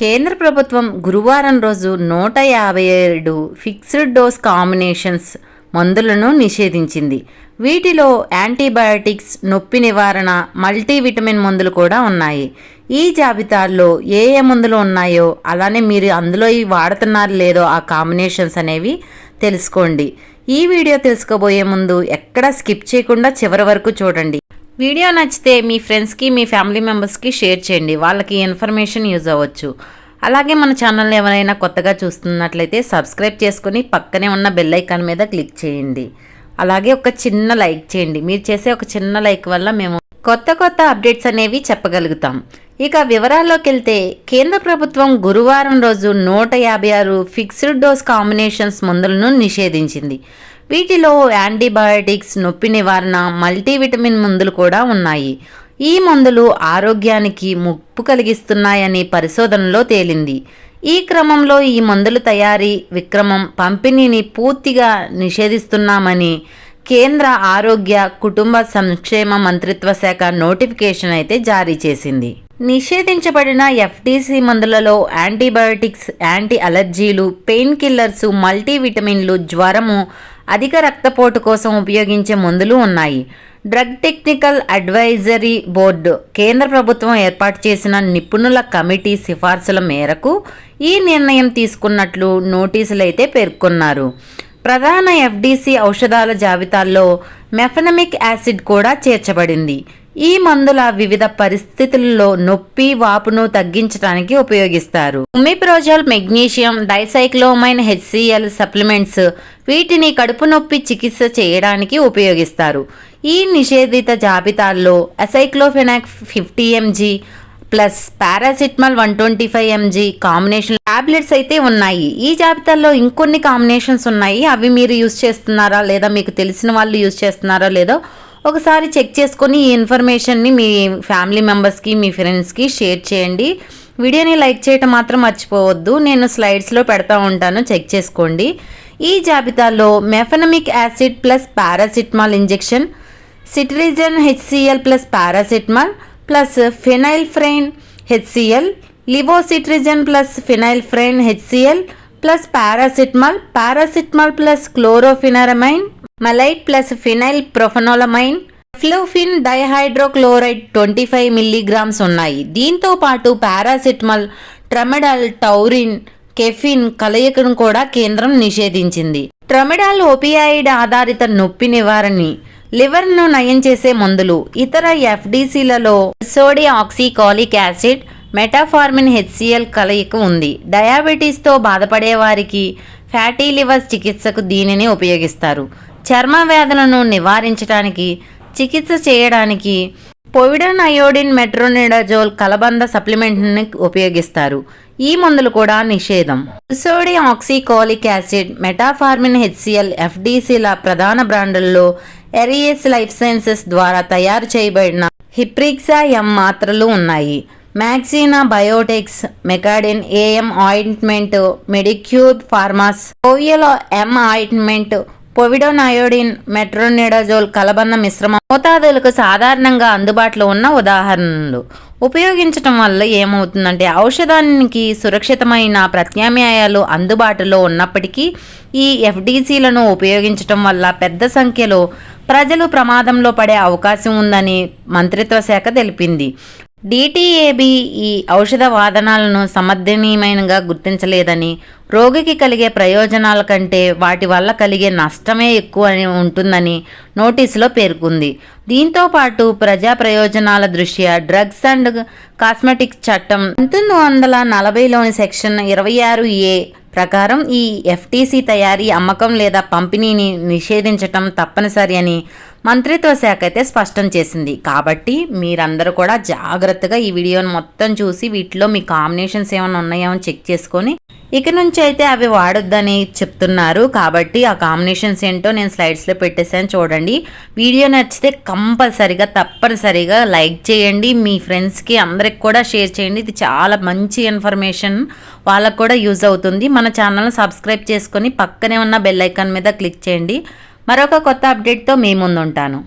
కేంద్ర ప్రభుత్వం గురువారం రోజు నూట యాభై ఏడు ఫిక్స్డ్ డోస్ కాంబినేషన్స్ మందులను నిషేధించింది. వీటిలో యాంటీబయాటిక్స్ నొప్పి నివారణ మల్టీవిటమిన్ మందులు కూడా ఉన్నాయి. ఈ జాబితాలో ఏ ఏ మందులు ఉన్నాయో అలానే మీరు అందులో ఈ వాడుతున్నారు లేదో ఆ కాంబినేషన్స్ అనేవి తెలుసుకోండి. ఈ వీడియో తెలుసుకోబోయే ముందు ఎక్కడా స్కిప్ చేయకుండా చివరి వరకు చూడండి. వీడియో నచ్చితే మీ ఫ్రెండ్స్కి మీ ఫ్యామిలీ మెంబర్స్కి షేర్ చేయండి. వాళ్ళకి ఇన్ఫర్మేషన్ యూజ్ అవ్వచ్చు. అలాగే మన ఛానల్ ఎవరైనా కొత్తగా చూస్తున్నట్లయితే సబ్స్క్రైబ్ చేసుకుని పక్కనే ఉన్న బెల్ ఐకాన్ మీద క్లిక్ చేయండి. అలాగే ఒక చిన్న లైక్ చేయండి. మీరు చేసే ఒక చిన్న లైక్ వల్ల మేము కొత్త కొత్త అప్డేట్స్ అనేవి చెప్పగలుగుతాం. ఇక వివరాల్లోకి వెళ్తే కేంద్ర ప్రభుత్వం గురువారం రోజు నూట యాభై ఆరు ఫిక్స్డ్ డోస్ కాంబినేషన్స్ మందులను నిషేధించింది. వీటిలో యాంటీబయాటిక్స్ నొప్పి నివారణ మల్టీవిటమిన్ మందులు కూడా ఉన్నాయి. ఈ మందులు ఆరోగ్యానికి ముప్పు కలిగిస్తున్నాయని పరిశోధనలో తేలింది. ఈ క్రమంలో ఈ మందుల తయారీ విక్రమం పంపిణీని పూర్తిగా నిషేధిస్తున్నామని కేంద్ర ఆరోగ్య కుటుంబ సంక్షేమ మంత్రిత్వ శాఖ నోటిఫికేషన్ అయితే జారీ చేసింది. నిషేధించబడిన ఎఫ్టీసీ మందులలో యాంటీబయోటిక్స్ యాంటీ అలర్జీలు పెయిన్ కిల్లర్స్ మల్టీవిటమిన్లు జ్వరము అధిక రక్తపోటు కోసం ఉపయోగించే మందులు ఉన్నాయి. డ్రగ్ టెక్నికల్ అడ్వైజరీ బోర్డు కేంద్ర ప్రభుత్వం ఏర్పాటు చేసిన నిపుణుల కమిటీ సిఫార్సుల మేరకు ఈ నిర్ణయం తీసుకున్నట్లు నోటీసులు అయితే పేర్కొన్నారు. ప్రధాన ఎఫ్డీసీ ఔషధాల జాబితాల్లో మెఫనమిక్ యాసిడ్ కూడా చేర్చబడింది. ఈ మందుల వివిధ పరిస్థితుల్లో నొప్పి వాపును తగ్గించడానికి ఉపయోగిస్తారు. Omeprazole magnesium dicyclomine HCL supplements వీటిని కడుపు నొప్పి చికిత్స చేయడానికి ఉపయోగిస్తారు. ఈ నిషేధిత జాబితాల్లో aceclofenac fifty MG plus paracetamol one twenty five MG combination tablets అయితే ఉన్నాయి. ఈ జాబితాలో ఇంకొన్ని కాంబినేషన్స్ ఉన్నాయి. అవి మీరు యూస్ చేస్తున్నారా లేదా మీకు తెలిసిన వాళ్ళు యూస్ చేస్తున్నారా లేదో ఒకసారి చెక్ చేసుకొని ఈ ఇన్ఫర్మేషన్ని మీ ఫ్యామిలీ మెంబర్స్కి మీ ఫ్రెండ్స్కి షేర్ చేయండి. వీడియోని లైక్ చేయటం మాత్రం మర్చిపోవద్దు. నేను స్లైడ్స్లో పెడతా ఉంటాను. చెక్ చేసుకోండి. ఈ జాబితాలో mefenamic acid plus paracetamol injection cetirizine HCL plus paracetamol plus phenylephrine HCL levocetirizine plus phenylephrine HCL plus paracetamol paracetamol plus chlorpheniramine maleate plus phenylpropanolamine ఫ్లోఫిన్ dihydrochloride twenty five milligrams ఉన్నాయి. దీంతో పాటు పారాసిటమల్ ట్రమెడల్ టౌరిన్ కెఫిన్ కలయికను కూడా కేంద్రం నిషేధించింది. Tramadol opioid ఆధారిత నొప్పి నివారణి లివర్ను నయం చేసే మందులు ఇతర ఎఫ్డిసిలలో సోడి ఆక్సికాలిక్ యాసిడ్ మెటాఫార్మిన్ హెచ్సిఎల్ కలయిక ఉంది. డయాబెటీస్తో బాధపడే వారికి ఫ్యాటీ లివర్ చికిత్సకు దీనిని ఉపయోగిస్తారు. చర్మ వ్యాధులను నివారించడానికి చికిత్స చేయడానికి పొవిడన్ అయోడిన్ మెట్రోనిడాజోల్ కలబంద సప్లిమెంట్ని ఉపయోగిస్తారు. ఈ మందులు కూడా నిషేధం. సోడియం ఆక్సికోలిక్ యాసిడ్ మెటాఫార్మిన్ హెచ్సిఎల్ ఎఫ్డిసిల ప్రధాన బ్రాండుల్లో ఎరియస్ లైఫ్ సైన్సెస్ ద్వారా తయారు చేయబడిన హిప్రిక్సా ఎం మాత్రలు ఉన్నాయి. మ్యాక్సినా బయోటెక్స్ మెకాడిన్ AM ointment Medicure pharmas ఓవియలో M ointment povidone iodine iodine కలబంద మిశ్రమం మోతాదులకు సాధారణంగా అందుబాటులో ఉన్న ఉదాహరణలు. ఉపయోగించటం వల్ల ఏమవుతుందంటే ఔషధానికి సురక్షితమైన ప్రత్యామ్నాయాలు అందుబాటులో ఉన్నప్పటికీ ఈ ఎఫ్డీసీలను ఉపయోగించటం వల్ల పెద్ద సంఖ్యలో ప్రజలు ప్రమాదంలో పడే అవకాశం ఉందని మంత్రిత్వ శాఖ తెలిపింది. డిటిఏబి ఈ ఔషధ వాదనాలను సమర్థనీయమైనగా గుర్తించలేదని రోగికి కలిగే ప్రయోజనాల కంటే వాటి వల్ల కలిగే నష్టమే ఎక్కువ ఉంటుందని నోటీసులో పేర్కొంది. దీంతో పాటు ప్రజా ప్రయోజనాల దృష్ట్యా డ్రగ్స్ అండ్ కాస్మెటిక్స్ చట్టం పంతొమ్మిది వందల నలభైలోని సెక్షన్ ఇరవై ఆరు ఏ ప్రకారం ఈ ఎఫ్టీసీ తయారీ అమ్మకం లేదా పంపిణీని నిషేధించటం తప్పనిసరి అని మంత్రిత్వ శాఖ అయితే స్పష్టం చేసింది. కాబట్టి మీరందరూ కూడా జాగ్రత్తగా ఈ వీడియోని మొత్తం చూసి వీటిలో మీ కాంబినేషన్స్ ఏమైనా ఉన్నాయో చెక్ చేసుకొని ఇక నుంచి అయితే అవి వాడొద్దని చెప్తున్నారు. కాబట్టి ఆ కాంబినేషన్స్ ఏంటో నేను స్లైడ్స్లో పెట్టేసాను చూడండి. వీడియో నచ్చితే కంపల్సరిగా తప్పనిసరిగా లైక్ చేయండి. మీ ఫ్రెండ్స్కి అందరికి కూడా షేర్ చేయండి. ఇది చాలా మంచి ఇన్ఫర్మేషన్ వాళ్ళకు కూడా యూజ్ అవుతుంది. మన ఛానల్ని సబ్స్క్రైబ్ చేసుకొని పక్కనే ఉన్న బెల్ ఐకాన్ మీద క్లిక్ చేయండి. మరొక కొత్త అప్డేట్తో మీ ముందు ఉంటాను